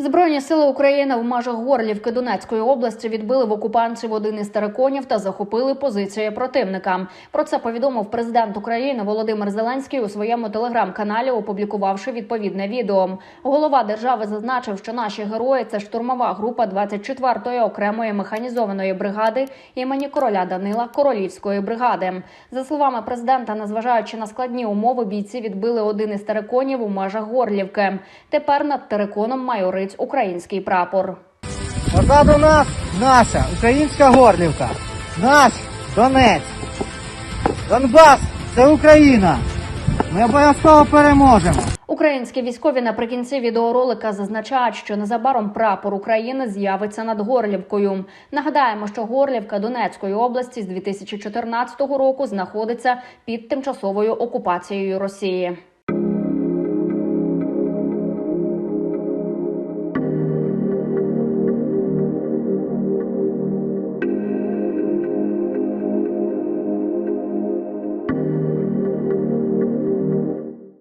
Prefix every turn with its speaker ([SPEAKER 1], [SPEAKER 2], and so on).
[SPEAKER 1] Збройні сили України в межах Горлівки Донецької області відбили в окупантів один із териконів та захопили позиції противника. Про це повідомив президент України Володимир Зеленський у своєму телеграм-каналі, опублікувавши відповідне відео. Голова держави зазначив, що наші герої це штурмова група 24-ї окремої механізованої бригади імені короля Данила Королівської бригади. За словами президента, незважаючи на складні умови, бійці відбили один із териконів у межах Горлівки. Тепер над териконом майорить український прапор.
[SPEAKER 2] Позаду нас наша українська горлівка, наш Донець. Донбас це Україна. Ми обов'язково переможемо.
[SPEAKER 1] Українські військові наприкінці відеоролика зазначають, що незабаром прапор України з'явиться над Горлівкою. Нагадаємо, що Горлівка Донецької області з 2014 року знаходиться під тимчасовою окупацією Росії.